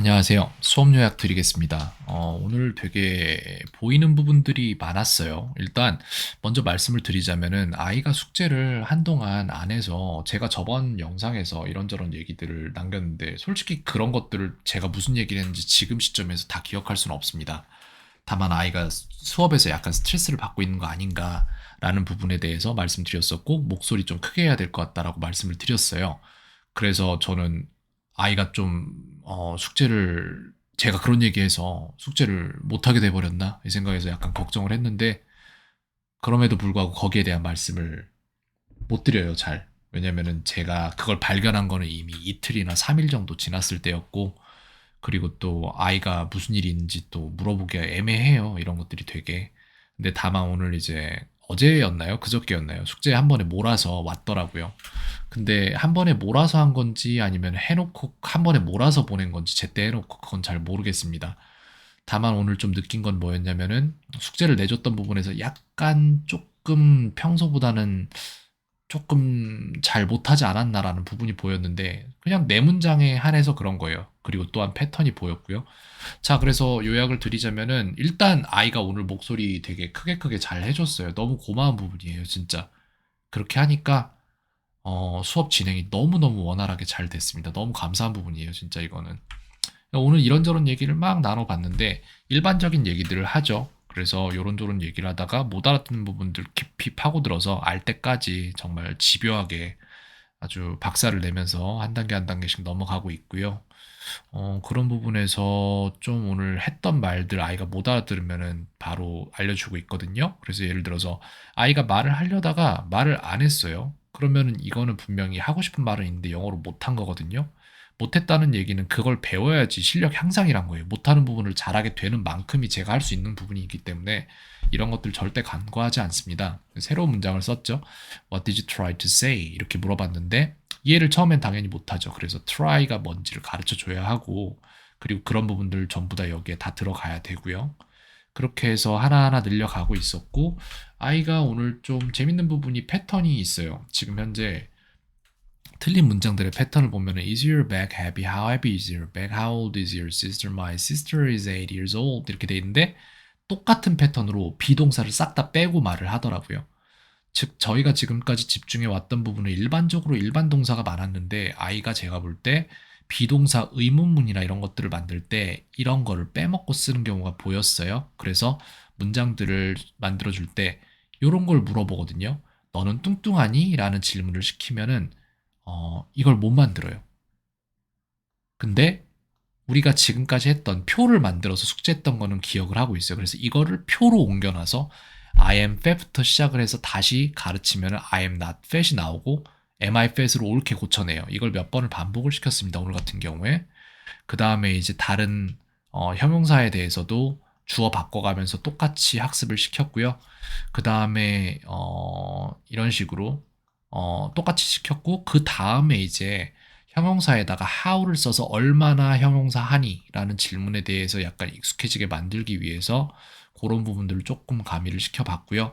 안녕하세요. 수업 요약 드리겠습니다. 어, 오늘 되게 보이는 부분들이 많았어요. 일단 먼저 말씀을 드리자면은 아이가 숙제를 한동안 안 해서 제가 저번 영상에서 이런저런 얘기들을 남겼는데 솔직히 그런 것들을 제가 무슨 얘기를 했는지 지금 시점에서 다 기억할 수는 없습니다. 다만 아이가 수업에서 약간 스트레스를 받고 있는 거 아닌가라는 부분에 대해서 말씀드렸었고 목소리 좀 크게 해야 될 것 같다라고 말씀을 드렸어요. 그래서 저는 아이가 좀 어, 숙제를 제가 그런 얘기해서 숙제를 못하게 돼버렸나? 이 생각에서 약간 걱정을 했는데 그럼에도 불구하고 거기에 대한 말씀을 못 드려요 잘. 왜냐면은 제가 그걸 발견한 거는 이미 이틀이나 3일 정도 지났을 때였고 그리고 또 아이가 무슨 있는지 또 물어보기가 애매해요 이런 것들이 되게. 근데 다만 오늘 이제 어제였나요? 그저께였나요? 숙제 한 번에 몰아서 왔더라고요. 근데 한 번에 몰아서 한 건지 아니면 해놓고 한 번에 몰아서 보낸 건지 제때 해놓고 그건 잘 모르겠습니다. 다만 오늘 좀 느낀 건 뭐였냐면은 숙제를 내줬던 부분에서 약간 조금 평소보다는 조금 잘 못하지 않았나라는 부분이 보였는데 그냥 내 문장에 한해서 그런 거예요. 그리고 또한 패턴이 보였고요. 자, 그래서 요약을 드리자면은 일단 아이가 오늘 목소리 되게 크게 크게 잘 해줬어요. 너무 고마운 부분이에요, 진짜. 그렇게 하니까 어, 수업 진행이 너무 너무 원활하게 잘 됐습니다. 너무 감사한 부분이에요, 진짜 이거는. 오늘 이런저런 얘기를 막 나눠봤는데 일반적인 얘기들을 하죠. 그래서 요런저런 얘기를 하다가 못 알아듣는 부분들 깊이 파고들어서 알 때까지 정말 집요하게 아주 박사를 내면서 한 단계 한 단계씩 넘어가고 있고요. 어, 그런 부분에서 좀 오늘 했던 말들 아이가 못 알아들으면은 바로 알려주고 있거든요. 그래서 예를 들어서 아이가 말을 하려다가 말을 안 했어요. 그러면은 이거는 분명히 하고 싶은 말은 있는데 영어로 못 한 거거든요. 못했다는 얘기는 그걸 배워야지 실력 향상이란 거예요. 못하는 부분을 잘하게 되는 만큼이 제가 할 수 있는 부분이기 때문에 이런 것들 절대 간과하지 않습니다. 새로운 문장을 썼죠. What did you try to say? 이렇게 물어봤는데 이해를 처음엔 당연히 못하죠. 그래서 try가 뭔지를 가르쳐 줘야 하고 그리고 그런 부분들 전부 다 여기에 다 들어가야 되고요. 그렇게 해서 하나하나 늘려가고 있었고 아이가 오늘 좀 재밌는 부분이 패턴이 있어요. 지금 현재 틀린 문장들의 패턴을 보면 Is your bag heavy? How heavy is your bag? How old is your sister? My sister is 8 years old 이렇게 돼 있는데 똑같은 패턴으로 비동사를 싹 다 빼고 말을 하더라고요. 즉 저희가 지금까지 집중해 왔던 부분은 일반적으로 일반 동사가 많았는데 아이가 제가 볼 때 비동사 의문문이나 이런 것들을 만들 때 이런 거를 빼먹고 쓰는 경우가 보였어요. 그래서 문장들을 만들어 줄 때 이런 걸 물어보거든요. 너는 뚱뚱하니? 라는 질문을 시키면은 어, 이걸 못 만들어요. 근데 우리가 지금까지 했던 표를 만들어서 숙제했던 거는 기억을 하고 있어요. 그래서 이거를 표로 옮겨놔서 I am fat부터 시작을 해서 다시 가르치면 I am not fat이 나오고 am I fat으로 옳게 고쳐내요. 이걸 몇 번을 반복을 시켰습니다. 오늘 같은 경우에. 그 다음에 이제 다른 어, 형용사에 대해서도 주어 바꿔가면서 똑같이 학습을 시켰고요. 그 다음에 어, 이런 식으로 어, 똑같이 시켰고 그 다음에 이제 형용사에다가 how를 써서 얼마나 형용사 하니라는 질문에 대해서 약간 익숙해지게 만들기 위해서 그런 부분들을 조금 가미를 시켜봤고요.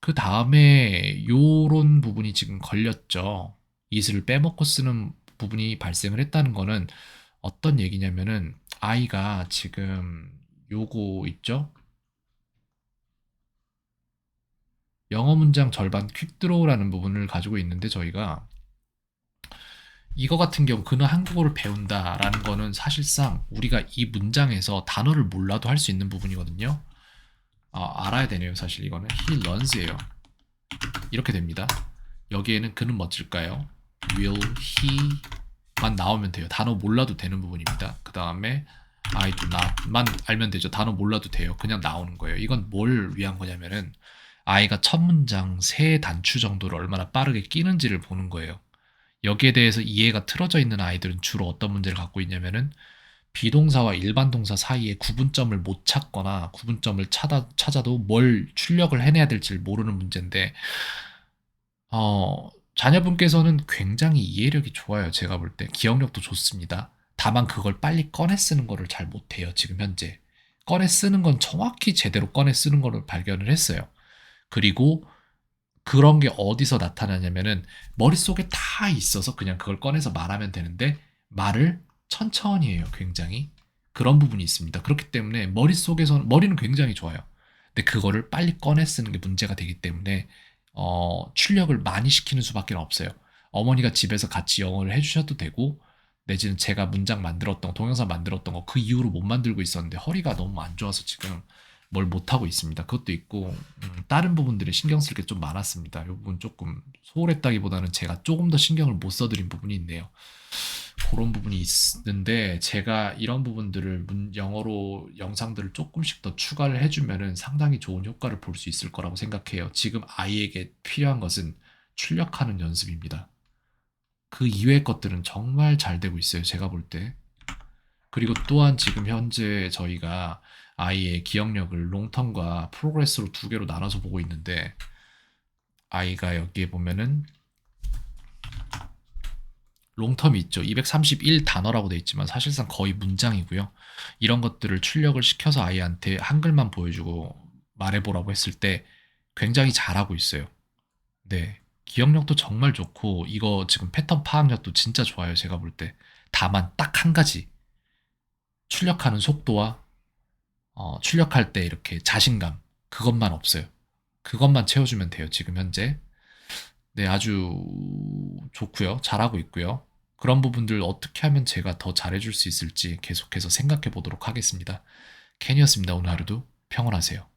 그 다음에 요런 부분이 지금 걸렸죠. 이슬을 빼먹고 쓰는 부분이 발생을 했다는 거는 어떤 얘기냐면은 아이가 지금 요거 있죠? 영어 문장 절반 퀵드로우라는 부분을 가지고 있는데 저희가 이거 같은 경우 그는 한국어를 배운다라는 거는 사실상 우리가 이 문장에서 단어를 몰라도 할 수 있는 부분이거든요. 아, 알아야 되네요. 사실 이거는 he learns예요. 이렇게 됩니다. 여기에는 그는 멋질까요? will he만 나오면 돼요. 단어 몰라도 되는 부분입니다. 그 다음에 I do not만 알면 되죠. 단어 몰라도 돼요. 그냥 나오는 거예요. 이건 뭘 위한 거냐면은 아이가 첫 문장 세 단추 정도를 얼마나 빠르게 끼는지를 보는 거예요. 여기에 대해서 이해가 틀어져 있는 아이들은 주로 어떤 문제를 갖고 있냐면은 비동사와 일반 동사 사이에 구분점을 못 찾거나 구분점을 찾아, 찾아도 뭘 출력을 해내야 될지 모르는 문제인데 어, 자녀분께서는 굉장히 이해력이 좋아요. 제가 볼 때 기억력도 좋습니다. 다만 그걸 빨리 꺼내 쓰는 거를 잘 못해요. 지금 현재 꺼내 쓰는 건 정확히 제대로 꺼내 쓰는 거를 발견을 했어요. 그리고 그런 게 어디서 나타나냐면은 머릿속에 다 있어서 그냥 그걸 꺼내서 말하면 되는데 말을 천천히 해요, 굉장히. 그런 부분이 있습니다. 그렇기 때문에 머릿속에서는 머리는 굉장히 좋아요. 근데 그거를 빨리 꺼내 쓰는 게 문제가 되기 때문에 어, 출력을 많이 시키는 수밖에 없어요. 어머니가 집에서 같이 영어를 해주셔도 되고 내지는 제가 문장 만들었던 거, 동영상 만들었던 거 그 이후로 못 만들고 있었는데 허리가 너무 안 좋아서 지금 뭘 못하고 있습니다. 그것도 있고 음, 다른 부분들이 신경 쓸 게 좀 많았습니다. 이 부분 조금 소홀했다기보다는 제가 조금 더 신경을 못 써드린 부분이 있네요. 그런 부분이 있는데 제가 이런 부분들을 문- 영어로 영상들을 조금씩 더 추가를 해주면은 상당히 좋은 효과를 볼 수 있을 거라고 생각해요. 지금 아이에게 필요한 것은 출력하는 연습입니다. 그 이외의 것들은 정말 잘 되고 있어요. 제가 볼 때. 그리고 또한 지금 현재 저희가 아이의 기억력을 롱텀과 프로그레스로 두 개로 나눠서 보고 있는데 아이가 여기에 보면은 롱텀이 있죠. 231 단어라고 돼 있지만 사실상 거의 문장이고요. 이런 것들을 출력을 시켜서 아이한테 한글만 보여주고 말해보라고 했을 때 굉장히 잘하고 있어요. 네. 기억력도 정말 좋고 이거 지금 패턴 파악력도 진짜 좋아요. 제가 볼 때. 다만 딱 한 가지. 출력하는 속도와 어, 출력할 때 이렇게 자신감 그것만 없어요. 그것만 채워주면 돼요. 지금 현재. 네, 아주 좋고요. 잘하고 있고요. 그런 부분들 어떻게 하면 제가 더 잘해줄 수 있을지 계속해서 생각해 보도록 하겠습니다. 캔이었습니다. 오늘 하루도 평온하세요.